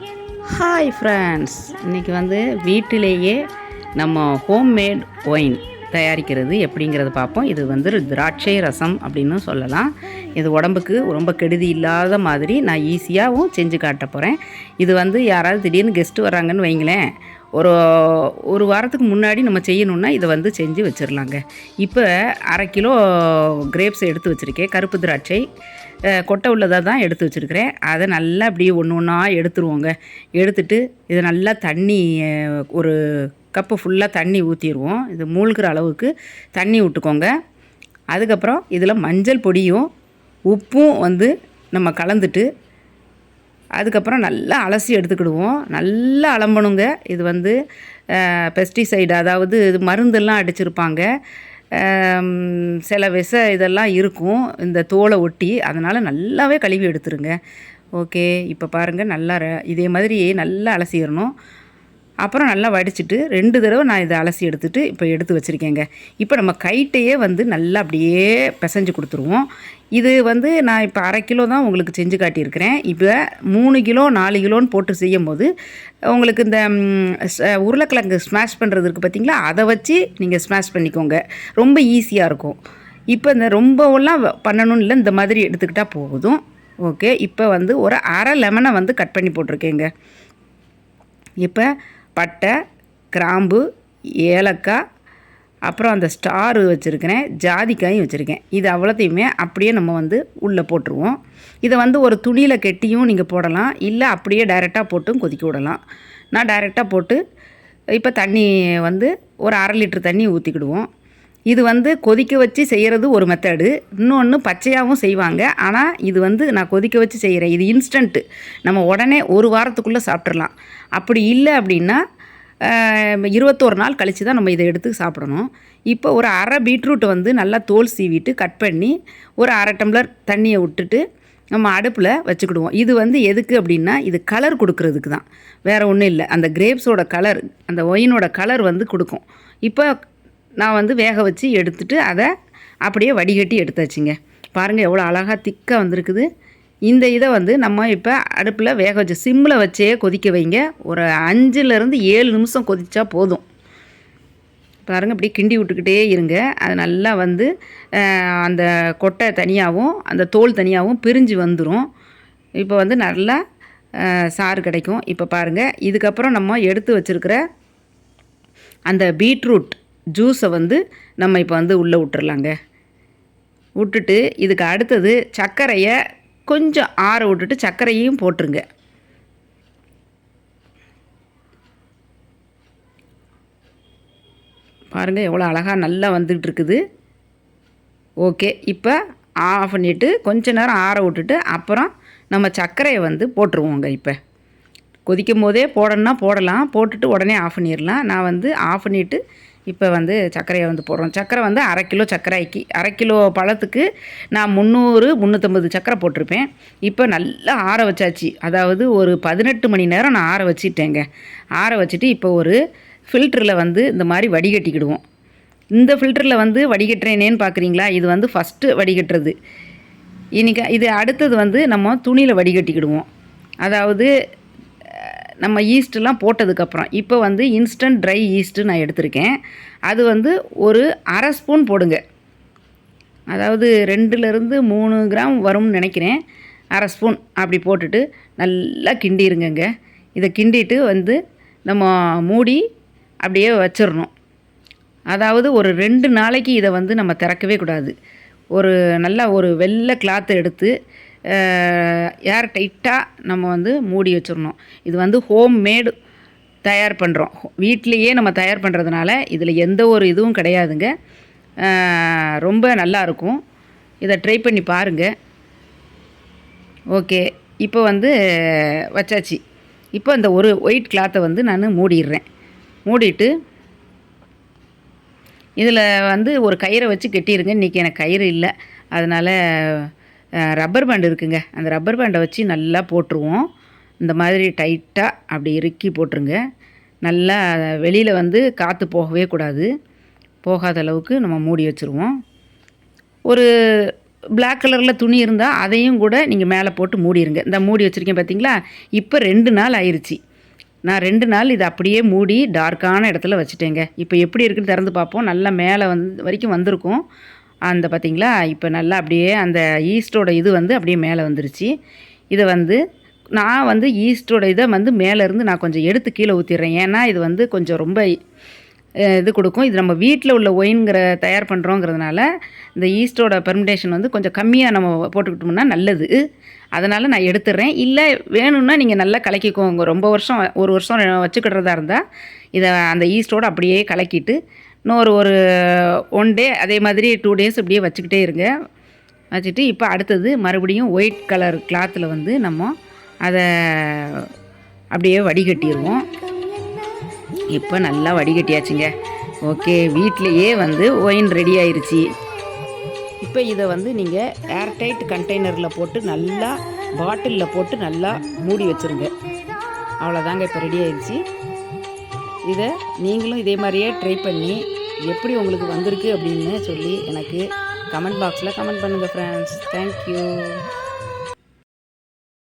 Hi friends இன்றைக்கி வந்து வீட்டிலேயே நம்ம ஹோம்மேட் ஒயின் தயாரிக்கிறது எப்படிங்கிறத பார்ப்போம். இது வந்து திராட்சை ரசம் அப்படின்னு சொல்லலாம். இது உடம்புக்கு ரொம்ப கெடுதி இல்லாத மாதிரி நான் ஈஸியாகவும் செஞ்சு காட்ட போகிறேன் இது வந்து யாராவது திடீர்னு கெஸ்ட்டு வராங்கன்னு வைங்களேன். ஒரு ஒரு வாரத்துக்கு முன்னாடி நம்ம செய்யணுன்னா இதை வந்து செஞ்சு வச்சிடலாங்க இப்போ அரை கிலோ கிரேப்ஸ் எடுத்து வச்சுருக்கேன். கருப்பு திராட்சை கொட்டை உள்ளதாக தான் எடுத்து வச்சுருக்கிறேன். அதை நல்லா அப்படியே ஒன்று ஒன்றா எடுத்துருவோங்க. எடுத்துட்டு இதை நல்லா தண்ணி ஒரு கப்பு ஃபுல்லாக தண்ணி ஊற்றிடுவோம் இது மூழ்கிற அளவுக்கு தண்ணி விட்டுக்கோங்க. அதுக்கப்புறம் இதில் மஞ்சள் பொடியும் உப்பும் வந்து நம்ம கலந்துட்டு அதுக்கப்புறம் நல்லா அலசி எடுத்துக்கிடுவோம். நல்லா அலம்பணுங்க. இது வந்து பெஸ்டிசைடு அதாவது இது மருந்தெல்லாம் அடிச்சிருப்பாங்க. சில விஷ இதெல்லாம் இருக்கும். இந்த தோலை ஒட்டி அதனால் நல்லாவே கழுவி எடுத்துருங்க. ஓகே இப்போ பாருங்கள் நல்லா ர- இதே மாதிரி நல்லா அலசிடணும். அப்புறம் நல்லா வடிச்சிட்டு ரெண்டு தடவை நான் இதை அலசி எடுத்துகிட்டு இப்போ எடுத்து வச்சுருக்கேங்க. இப்போ நம்ம கைட்டையே வந்து நல்லா அப்படியே பிசைஞ்சு கொடுத்துருவோம். இது வந்து நான் இப்போ அரை கிலோ தான் உங்களுக்கு செஞ்சு காட்டியிருக்கிறேன். இப்போ மூணு கிலோ நாலு கிலோன்னு போட்டு செய்யும் போது உங்களுக்கு இந்த உருளைக்கிழங்கு ஸ்மாஷ் பண்ணுறது இருக்குது பார்த்தீங்களா? அதை வச்சு நீங்கள் ஸ்மாஷ் பண்ணிக்கோங்க. ரொம்ப ஈஸியாக இருக்கும். இப்போ இந்த ரொம்பலாம் வ- பண்ணணும்னு இல்லை இந்த மாதிரி எடுத்துக்கிட்டால் போதும். ஓகே இப்போ வந்து ஒரு அரை லெமனை வந்து கட் பண்ணி போட்டிருக்கேங்க. இப்போ பட்டை கிராம்பு ஏலக்காய் அப்புறம் அந்த ஸ்டாரு வச்சுருக்கிறேன் ஜாதிக்காயும் வச்சுருக்கேன். இது அவ்வளோத்தையுமே அப்படியே நம்ம வந்து உள்ளே போட்டுருவோம். இதை வந்து ஒரு துணியில் கெட்டியும் நீங்கள் போடலாம். இல்லை அப்படியே டைரெக்டாக போட்டும் கொதிக்க விடலாம். நான் டைரெக்டாக போட்டு இப்போ தண்ணி வந்து ஒரு அரை லிட்டர் தண்ணி ஊற்றிக்கிடுவோம் இது வந்து கொதிக்க வச்சு செய்கிறது ஒரு மெத்தடு இன்னொன்று பச்சையாகவும் செய்வாங்க. ஆனால் இது வந்து நான் கொதிக்க வச்சு செய்கிறேன் இது இன்ஸ்டண்ட்டு நம்ம உடனே ஒரு வாரத்துக்குள்ளே சாப்பிட்றலாம் அப்படி இல்லை அப்படின்னா இருபத்தோரு நாள் கழித்து தான் நம்ம இதை எடுத்து சாப்பிடணும். இப்போ ஒரு அரை பீட்ரூட் வந்து நல்லா தோல் சீவிட்டு கட் பண்ணி ஒரு அரை டம்ளர் தண்ணியை விட்டுட்டு நம்ம அடுப்பில் வச்சுக்கிடுவோம். இது வந்து எதுக்கு அப்படின்னா இது கலர் கொடுக்கறதுக்கு தான். வேறு ஒன்றும் இல்லை. அந்த கிரேப்ஸோட கலர் அந்த ஒயினோட கலர் வந்து கொடுக்கும். இப்போ நான் வந்து வேக வச்சு எடுத்துட்டு அதை அப்படியே வடிகட்டி எடுத்தாச்சுங்க. பாருங்கள் எவ்வளோ அழகாக திக்காக வந்திருக்குது. இந்த இதை வந்து நம்ம இப்போ அடுப்பில் வேக வச்சு சிம்மில் வச்சே கொதிக்க வைங்க. ஒரு அஞ்சுலேருந்து ஏழு நிமிஷம் கொதிச்சா போதும். பாருங்கள் இப்படி கிண்டி விட்டுக்கிட்டே இருங்க. அது நல்லா வந்து அந்த கொட்டை தனியாகவும் அந்த தோல் தனியாகவும் பிரிஞ்சு வந்துடும் இப்போ வந்து நல்லா சாறு கிடைக்கும். இப்போ பாருங்கள் இதுக்கப்புறம் நம்ம எடுத்து வச்சுருக்கிற அந்த பீட்ரூட் ஜூஸை வந்து நம்ம இப்போ வந்து உள்ளே விட்டுறலாங்க. விட்டுட்டு இதுக்கு அடுத்தது சர்க்கரையை கொஞ்சம் ஆற விட்டுட்டு சர்க்கரையும் போட்டுருங்க. பாருங்கள் எவ்வளோ அழகாக நல்லா வந்துட்டு இருக்குது ஓகே இப்போ ஆஃப் பண்ணிவிட்டு கொஞ்ச நேரம் ஆற விட்டுட்டு அப்புறம் நம்ம சர்க்கரையை வந்து போட்டுருவோங்க இப்போ. கொதிக்கும் போதே போடணும்னா போடலாம் போட்டுட்டு உடனே ஆஃப் பண்ணிடலாம். நான் வந்து ஆஃப் பண்ணிவிட்டு இப்போ வந்து சர்க்கரையை வந்து போடுறோம். சர்க்கரை வந்து அரை கிலோ சர்க்கரைக்கு அரை கிலோ பழத்துக்கு நான் முந்நூறு முந்நூற்றம்பது சர்க்கரை போட்டிருப்பேன். இப்போ நல்லா ஆற வச்சாச்சு. அதாவது ஒரு பதினெட்டு மணி நேரம் நான் ஆற வச்சிட்டேங்க. ஆற வச்சுட்டு இப்போ ஒரு ஃபில்டரில் வந்து இந்த மாதிரி வடிகட்டிக்கிடுவோம். இந்த ஃபில்டரில் வந்து வடிகட்டுறேனேன்னு பார்க்குறீங்களா இது வந்து ஃபஸ்ட்டு வடிகட்டுறது. இன்னைக்கு இது அடுத்தது வந்து நம்ம துணியில் வடிகட்டிக்கிடுவோம். அதாவது நம்ம ஈஸ்ட்லாம் போட்டதுக்கப்புறம் இப்போ வந்து இன்ஸ்டன்ட் ட்ரை ஈஸ்ட்டு நான் எடுத்திருக்கேன். அது வந்து ஒரு அரை ஸ்பூன் போடுங்க. அதாவது ரெண்டுலேருந்து மூணு கிராம் வரும்னு நினைக்கிறேன். அரை ஸ்பூன் அப்படி போட்டுட்டு நல்லா கிண்டிருங்கங்க. இதை கிண்டிட்டு வந்து நம்ம மூடி அப்படியே வச்சிடணும். அதாவது ஒரு ரெண்டு நாளைக்கு இதை வந்து நம்ம திறக்கவே கூடாது. ஒரு நல்லா ஒரு வெள்ளை கிளாத்தை எடுத்து ஏர் டைட்டாக நம்ம வந்து மூடி வச்சிடணும். இது வந்து ஹோம் மேடு தயார் பண்ணுறோம் வீட்டிலையே நம்ம தயார் பண்ணுறதுனால இதில் எந்த ஒரு இதுவும் கிடையாதுங்க. ரொம்ப நல்லா இருக்கும். இதை ட்ரை பண்ணி பாருங்கள் ஓகே. இப்போ வந்து வச்சாச்சு. இப்போ இந்த ஒரு ஒயிட் கிளாத்தை வந்து நான் மூடிடுறேன். மூடிட்டு இதில் வந்து ஒரு கயிறை வச்சு கட்டிடுங்க இன்றைக்கி எனக்கு கயிறு இல்லை. அதனால் ரப்பர் பேண்ட் இருக்குங்க. அந்த ரப்பர் பேண்டை வச்சு நல்லா போட்டுருவோம். இந்த மாதிரி டைட்டாக அப்படி இறுக்கி போட்டுருங்க. நல்லா வெளியில் வந்து காற்று போகவே கூடாது. போகாத அளவுக்கு நம்ம மூடி வச்சுருவோம். ஒரு பிளாக் கலரில் துணி இருந்தால் அதையும் கூட நீங்கள் மேலே போட்டு மூடிடுங்க இந்த மூடி வச்சுருக்கேன் பார்த்தீங்களா இப்போ ரெண்டு நாள் ஆயிடுச்சு நான் ரெண்டு நாள் இதை அப்படியே மூடி டார்க்கான இடத்துல வச்சுட்டேங்க. இப்போ எப்படி இருக்குன்னு திறந்து பார்ப்போம். நல்லா மேலே வந்து வரைக்கும் வந்திருக்கும். அந்த பார்த்திங்களா இப்போ நல்லா அப்படியே அந்த ஈஸ்டோட இது வந்து அப்படியே மேலே வந்துருச்சு. இதை வந்து நான் வந்து ஈஸ்டோட இதை வந்து மேலேருந்து நான் கொஞ்சம் எடுத்து கீழே ஊற்றிடுறேன் ஏன்னா இது வந்து கொஞ்சம் ரொம்ப இது கொடுக்கும். இது நம்ம வீட்டில் உள்ள ஒயின்கிற தயார் பண்ணுறோங்கிறதுனால இந்த ஈஸ்டோட பெர்மிடேஷன் வந்து கொஞ்சம் கம்மியாக நம்ம போட்டுக்கிட்டோம்னா நல்லது. அதனால் நான் எடுத்துடுறேன். இல்லை வேணும்னா நீங்கள் நல்லா கலக்கிக்கோங்க. ரொம்ப வருஷம் ஒரு வருஷம் வச்சுக்கிடுறதா இருந்தால் இதை அந்த ஈஸ்டோடு அப்படியே கலக்கிட்டு இன்னொரு ஒரு ஒன் டே அதே மாதிரி டூ டேஸ் இப்படியே வச்சுக்கிட்டே இருங்க. வச்சுட்டு இப்போ அடுத்தது மறுபடியும் ஒயிட் கலர் கிளாத்தில் வந்து நம்ம அதை அப்படியே வடிகட்டிடுவோம் இப்போ நல்லா வடிகட்டியாச்சுங்க. ஓகே வீட்லேயே வந்து ஒயின் ரெடி ஆயிடுச்சு இப்போ இதை வந்து நீங்கள் ஏர்டைட் கண்டெய்னரில் போட்டு நல்லா பாட்டிலில் போட்டு நல்லா மூடி வச்சுருங்க. அவ்வளோதாங்க இப்போ ரெடி ஆயிடுச்சு இதை நீங்களும் இதே மாதிரியே ட்ரை பண்ணி எப்படி உங்களுக்கு வந்திருக்கு அப்படின்னு சொல்லி எனக்கு கமெண்ட் பாக்ஸில் கமெண்ட் பண்ணுங்கள் ஃப்ரெண்ட்ஸ் தேங்க்யூ